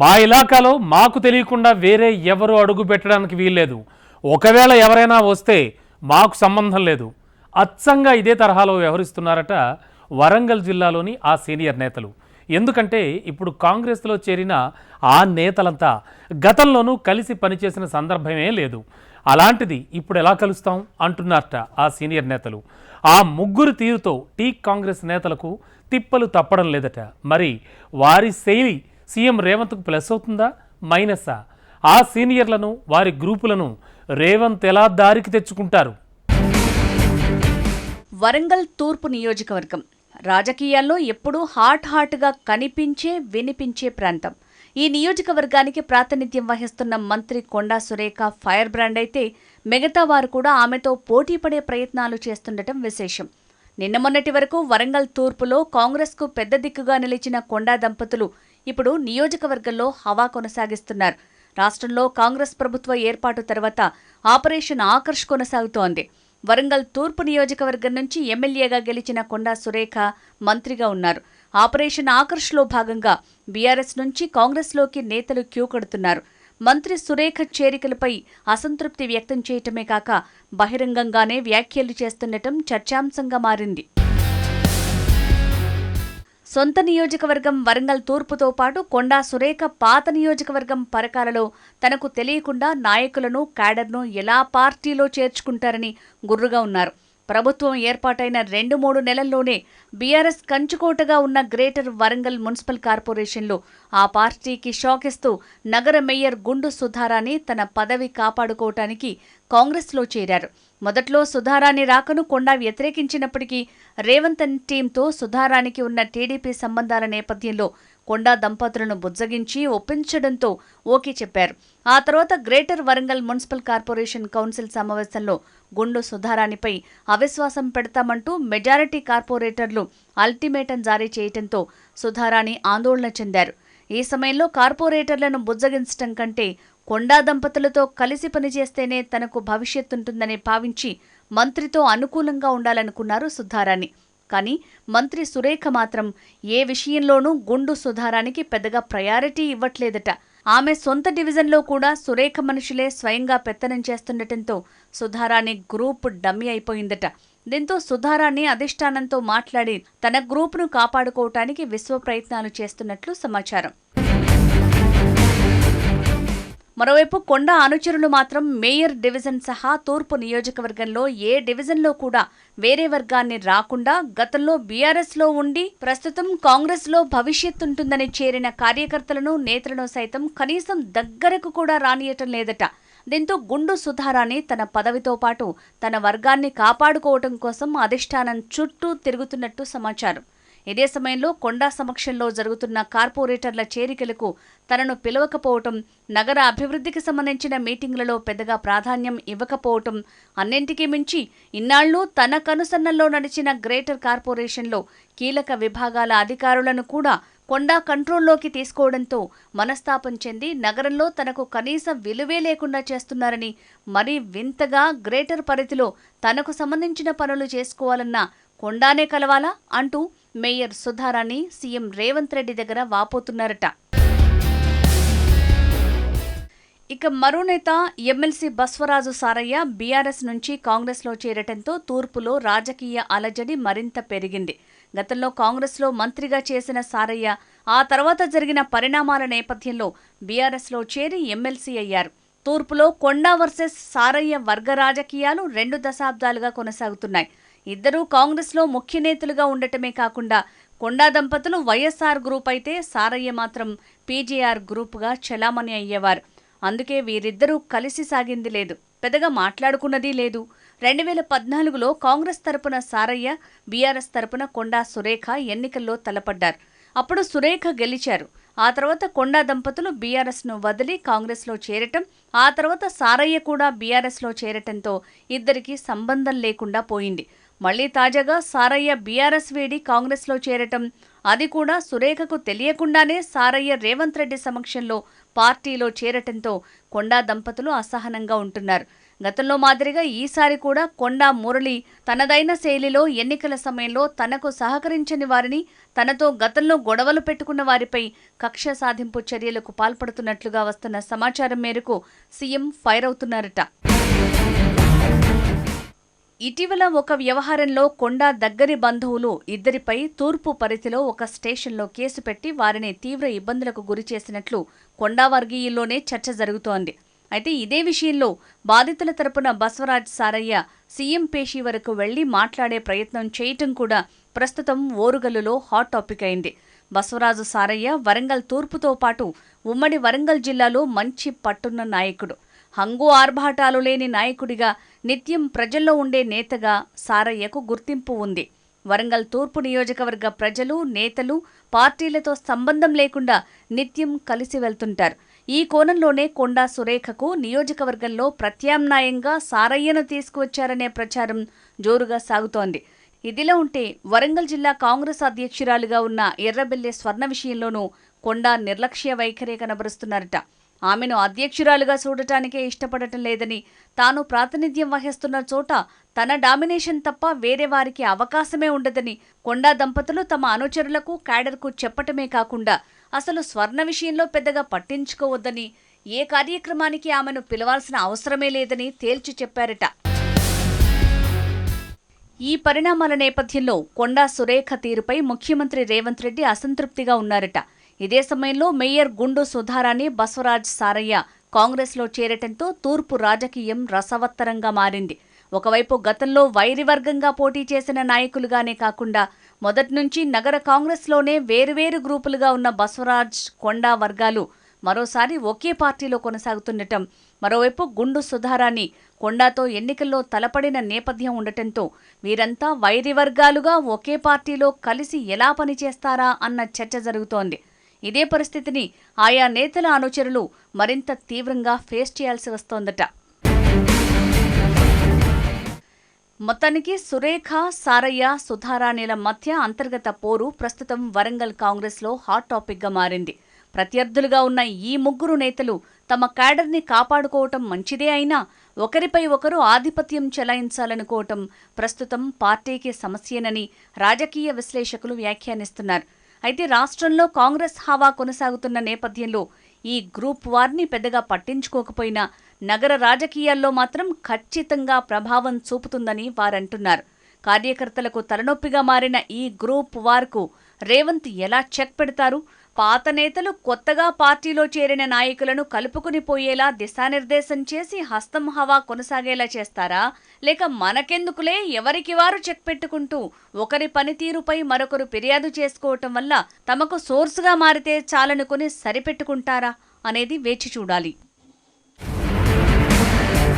మా ఇలాకాలో మాకు తెలియకుండా వేరే ఎవరు అడుగు పెట్టడానికి వీల్లేదు. ఒకవేళ ఎవరైనా వస్తే మాకు సంబంధం లేదు. అచ్చంగా ఇదే తరహాలో వ్యవహరిస్తున్నారట వరంగల్ జిల్లాలోని ఆ సీనియర్ నేతలు. ఎందుకంటే ఇప్పుడు కాంగ్రెస్లో చేరిన ఆ నేతలంతా గతంలోనూ కలిసి పనిచేసిన సందర్భమే లేదు. అలాంటిది ఇప్పుడు ఎలా కలుస్తాం అంటున్నారట ఆ సీనియర్ నేతలు. ఆ ముగ్గురు తీరుతో టీ కాంగ్రెస్ నేతలకు తిప్పలు తప్పడం లేదట. మరి వారి శైలి సీఎం రేవంత్కు ప్లస్ అవుతుందా? మైనసా? ఆ సీనియర్లను వారి గ్రూపులను రేవంత్ ఎలా దారికి తెచ్చుకుంటారు? వరంగల్ తూర్పు నియోజకవర్గం. రాజకీయాల్లో ఎప్పుడూ హాట్ హాట్గా కనిపించే వినిపించే ప్రాంతం. ఈ నియోజకవర్గానికి ప్రాతినిధ్యం వహిస్తున్న మంత్రి కొండా సురేఖ ఫైర్ బ్రాండ్ అయితే మిగతా వారు కూడా ఆమెతో పోటీ పడే ప్రయత్నాలు చేస్తుండటం విశేషం. నిన్న మొన్నటి వరకు వరంగల్ తూర్పులో కాంగ్రెస్కు పెద్ద దిక్కుగా నిలిచిన కొండా దంపతులు ఇప్పుడు నియోజకవర్గంలో హవా కొనసాగిస్తున్నారు. రాష్ట్రంలో కాంగ్రెస్ ప్రభుత్వ ఏర్పాటు తర్వాత ఆపరేషన్ ఆకర్ష్ కొనసాగుతోంది. వరంగల్ తూర్పు నియోజకవర్గం నుంచి ఎమ్మెల్యేగా గెలిచిన కొండా సురేఖ మంత్రిగా ఉన్నారు. ఆపరేషన్ ఆకర్ష్లో భాగంగా బీఆర్ఎస్ నుంచి కాంగ్రెస్లోకి నేతలు క్యూ కడుతున్నారు. మంత్రి సురేఖ చేరికలపై అసంతృప్తి వ్యక్తం చేయటమే కాక బహిరంగంగానే వ్యాఖ్యలు చేస్తుండటం చర్చాంశంగా మారింది. సొంత నియోజకవర్గం వరంగల్ తూర్పుతో పాటు కొండా సురేఖ పాత నియోజకవర్గం పరకాలలో తనకు తెలియకుండా నాయకులను క్యాడర్ను ఎలా పార్టీలో చేర్చుకుంటారని గుర్రుగా ఉన్నారు. ప్రభుత్వం ఏర్పాటైన రెండు మూడు నెలల్లోనే బీఆర్ఎస్ కంచుకోటగా ఉన్న గ్రేటర్ వరంగల్ మున్సిపల్ కార్పొరేషన్లో ఆ పార్టీకి షాకిస్తూ నగర మేయర్ గుండు సుధారాని తన పదవి కాపాడుకోవటానికి కాంగ్రెస్లో చేరారు. మొదట్లో సుధారాణి రాకను కొండా వ్యతిరేకించినప్పటికీ రేవంత్ టీంతో సుధారానికి ఉన్న టీడీపీ సంబంధాల నేపథ్యంలో కొండా దంపతులను బుజ్జగించి ఒప్పించడంతో ఓకే చెప్పారు. ఆ తర్వాత greater Warangal municipal corporation council సమావేశంలో గుండు సుధారాణిపై అవిశ్వాసం పెడతామంటూ మెజారిటీ కార్పొరేటర్లు అల్టిమేటం జారీ చేయడంతో సుధారాణి ఆందోళన చెందారు. ఈ సమయంలో కార్పొరేటర్లను బుజ్జగించటం కంటే కొండా దంపతులతో కలిసి పనిచేస్తేనే తనకు భవిష్యత్తుంటుందని భావించి మంత్రితో అనుకూలంగా ఉండాలనుకున్నారు సుధారాణి. కానీ మంత్రి సురేఖ మాత్రం ఏ విషయంలోనూ గుండు సుధారానికి పెద్దగా ప్రయారిటీ ఇవ్వట్లేదట. ఆమె సొంత డివిజన్లో కూడా సురేఖ మనుషులే స్వయంగా పెత్తనం చేస్తుండటంతో సుధారాణి గ్రూప్ డమ్మి అయిపోయిందట. దీంతో సుధారాన్ని అధిష్టానంతో మాట్లాడి తన గ్రూపును కాపాడుకోవటానికి విశ్వ ప్రయత్నాలు చేస్తున్నట్లు సమాచారం. మరోవైపు కొండ అనుచరులు మాత్రం మేయర్ డివిజన్ సహా తూర్పు నియోజకవర్గంలో ఏ డివిజన్లో కూడా వేరే వర్గాన్ని రాకుండా గతంలో బీఆర్ఎస్లో ఉండి ప్రస్తుతం కాంగ్రెస్లో భవిష్యత్తుంటుందని చేరిన కార్యకర్తలను నేతలను సైతం కనీసం దగ్గరకు కూడా రానియటం లేదట. దీంతో గుండు సుధారాణి తన పదవితో పాటు తన వర్గాన్ని కాపాడుకోవటం కోసం అధిష్టానం చుట్టూ తిరుగుతున్నట్టు సమాచారం. ఇదే సమయంలో కొండా సమక్షంలో జరుగుతున్న కార్పొరేటర్ల చేరికలకు తనను పిలవకపోవటం నగర అభివృద్ధికి సంబంధించిన మీటింగులలో పెద్దగా ప్రాధాన్యం ఇవ్వకపోవటం అన్నింటికీ మించి ఇన్నాళ్ళు తన కనుసన్నల్లో నడిచిన గ్రేటర్ కార్పొరేషన్లో కీలక విభాగాల అధికారులను కూడా కొండా కంట్రోల్లోకి తీసుకోవడంతో మనస్తాపం చెంది నగరంలో తనకు కనీస విలువే లేకుండా చేస్తున్నారని మరీ వింతగా గ్రేటర్ పరిధిలో తనకు సంబంధించిన పనులు చేసుకోవాలన్న కొండానే కలవాలా అంటూ మేయర్ సుధారాణి సీఎం రేవంత్ రెడ్డి దగ్గర వాపోతున్నారట. ఇక మరో నేత ఎమ్మెల్సీ బస్వరాజు సారయ్య బీఆర్ఎస్ నుంచి కాంగ్రెస్లో చేరటంతో తూర్పులో రాజకీయ అలజడి మరింత పెరిగింది. గతంలో కాంగ్రెస్లో మంత్రిగా చేసిన సారయ్య ఆ తర్వాత జరిగిన పరిణామాల నేపథ్యంలో బీఆర్ఎస్లో చేరి ఎమ్మెల్సీ అయ్యారు. తూర్పులో కొండా వర్సెస్ సారయ్య వర్గ రాజకీయాలు రెండు దశాబ్దాలుగా కొనసాగుతున్నాయి. ఇద్దరూ కాంగ్రెస్లో ముఖ్య నేతలుగా ఉండటమే కాకుండా కొండా దంపతులు వైఎస్ఆర్ గ్రూప్ అయితే సారయ్య మాత్రం పీజేఆర్ గ్రూపుగా చలామణి అయ్యేవారు. అందుకే వీరిద్దరూ కలిసి సాగింది లేదు. పెద్దగా మాట్లాడుకున్నది లేదు. రెండు వేల పద్నాలుగులో కాంగ్రెస్ తరపున సారయ్య బీఆర్ఎస్ తరపున కొండా సురేఖ ఎన్నికల్లో తలపడ్డారు. అప్పుడు సురేఖ గెలిచారు. ఆ తర్వాత కొండా దంపతులు బీఆర్ఎస్ను వదిలి కాంగ్రెస్లో చేరటం ఆ తర్వాత సారయ్య కూడా బీఆర్ఎస్లో చేరటంతో ఇద్దరికీ సంబంధం లేకుండా పోయింది. మళ్ళీ తాజాగా సారయ్య బీఆర్ఎస్ వేడి కాంగ్రెస్లో చేరటం అది కూడా సురేఖకు తెలియకుండానే సారయ్య రేవంత్ రెడ్డి సమక్షంలో పార్టీలో చేరటంతో కొండా దంపతులు అసహనంగా ఉంటున్నారు. గతంలో మాదిరిగా ఈసారి కూడా కొండా మురళి తనదైన శైలిలో ఎన్నికల సమయంలో తనకు సహకరించని వారిని తనతో గతంలో గొడవలు పెట్టుకున్న వారిపై కక్ష సాధింపు చర్యలకు పాల్పడుతున్నట్లుగా వస్తున్న సమాచారం మేరకు సీఎం ఫైర్ అవుతున్నారట. ఇటీవల ఒక వ్యవహారంలో కొండా దగ్గరి బంధువులు ఇద్దరిపై తూర్పు పరిధిలో ఒక స్టేషన్లో కేసు పెట్టి వారిని తీవ్ర ఇబ్బందులకు గురి చేసినట్లు కొండా వర్గీయుల్లోనే చర్చ జరుగుతోంది. అయితే ఇదే విషయంలో బాధితుల తరపున బసవరాజ్ సారయ్య సీఎం పేషి వరకు వెళ్ళి మాట్లాడే ప్రయత్నం చేయటం కూడా ప్రస్తుతం ఓరుగల్లులో హాట్ టాపిక్ అయింది. బసవరాజు సారయ్య వరంగల్ తూర్పుతో పాటు ఉమ్మడి వరంగల్ జిల్లాలో మంచి పట్టున్న నాయకుడు. హంగు ఆర్భాటాలు లేని నాయకుడిగా నిత్యం ప్రజల్లో ఉండే నేతగా సారయ్యకు గుర్తింపు ఉంది. వరంగల్ తూర్పు నియోజకవర్గ ప్రజలు నేతలు పార్టీలతో సంబంధం లేకుండా నిత్యం కలిసి వెళ్తుంటారు. ఈ కోణంలోనే కొండా సురేఖకు నియోజకవర్గంలో ప్రత్యామ్నాయంగా సారయ్యను తీసుకువచ్చారనే ప్రచారం జోరుగా సాగుతోంది. ఇదిలా ఉంటే వరంగల్ జిల్లా కాంగ్రెస్ అధ్యక్షురాలుగా ఉన్న ఎర్రబెల్లె స్వర్ణ విషయంలోనూ కొండా నిర్లక్ష్య వైఖరే కనబరుస్తున్నారట. ఆమెను అధ్యక్షురాలుగా చూడటానికే ఇష్టపడటం లేదని తాను ప్రాతినిధ్యం వహిస్తున్న చోట తన డామినేషన్ తప్ప వేరే వారికి అవకాశమే ఉండదని కొండా దంపతులు తమ అనుచరులకు క్యాడర్కు చెప్పటమే కాకుండా అసలు స్వర్ణ విషయంలో పెద్దగా పట్టించుకోవద్దని ఏ కార్యక్రమానికి ఆమెను పిలవాల్సిన అవసరమే లేదని తేల్చి చెప్పారట. ఈ పరిణామాల నేపథ్యంలో కొండా సురేఖ తీరుపై ముఖ్యమంత్రి రేవంత్ రెడ్డి అసంతృప్తిగా ఉన్నారట. ఇదే సమయంలో మేయర్ గుండు సుధారాణి బసవరాజ్ సారయ్య కాంగ్రెస్లో చేరటంతో తూర్పు రాజకీయం రసవత్తరంగా మారింది. ఒకవైపు గతంలో వైరివర్గంగా పోటీ చేసిన నాయకులుగానే కాకుండా మొదటి నుంచి నగర కాంగ్రెస్లోనే వేరువేరు గ్రూపులుగా ఉన్న బసవరాజ్ కొండా వర్గాలు మరోసారి ఒకే పార్టీలో కొనసాగుతుండటం మరోవైపు గుండు సుధారాణి కొండాతో ఎన్నికల్లో తలపడిన నేపథ్యం ఉండటంతో వీరంతా వైరి వర్గాలుగా ఒకే పార్టీలో కలిసి ఎలా పనిచేస్తారా అన్న చర్చ జరుగుతోంది. ఇదే పరిస్థితిని ఆయా నేతల అనుచరులు మరింత తీవ్రంగా ఫేస్ చేయాల్సి వస్తోందట. మొత్తానికి సురేఖ సారయ్య సుధారాణిల మధ్య అంతర్గత పోరు ప్రస్తుతం వరంగల్ కాంగ్రెస్లో హాట్ టాపిక్గా మారింది. ప్రత్యర్థులుగా ఉన్న ఈ ముగ్గురు నేతలు తమ క్యాడర్ని కాపాడుకోవటం మంచిదే అయినా ఒకరిపై ఒకరు ఆధిపత్యం చెలాయించాలనుకోవటం ప్రస్తుతం పార్టీకి సమస్యేనని రాజకీయ విశ్లేషకులు వ్యాఖ్యానిస్తున్నారు. అయితే రాష్ట్రంలో కాంగ్రెస్ హవా కొనసాగుతున్న నేపథ్యంలో ఈ గ్రూప్ వార్ని పెద్దగా పట్టించుకోకపోయినా నగర రాజకీయాల్లో మాత్రం ఖచ్చితంగా ప్రభావం చూపుతుందని వారంటున్నారు. కార్యకర్తలకు తలనొప్పిగా మారిన ఈ గ్రూప్ వార్కు రేవంత్ ఎలా చెక్ పెడతారు? పాత నేతలు కొత్తగా పార్టీలో చేరిన నాయకులను కలుపుకుని పోయేలా దిశానిర్దేశం చేసి హస్తం హవా కొనసాగేలా చేస్తారా? లేక మనకెందుకులే ఎవరికి వారు చెక్ పెట్టుకుంటూ ఒకరి పనితీరుపై మరొకరు ఫిర్యాదు చేసుకోవటం వల్ల తమకు సోర్సుగా మారితే చాలనుకుని సరిపెట్టుకుంటారా అనేది వేచి చూడాలి.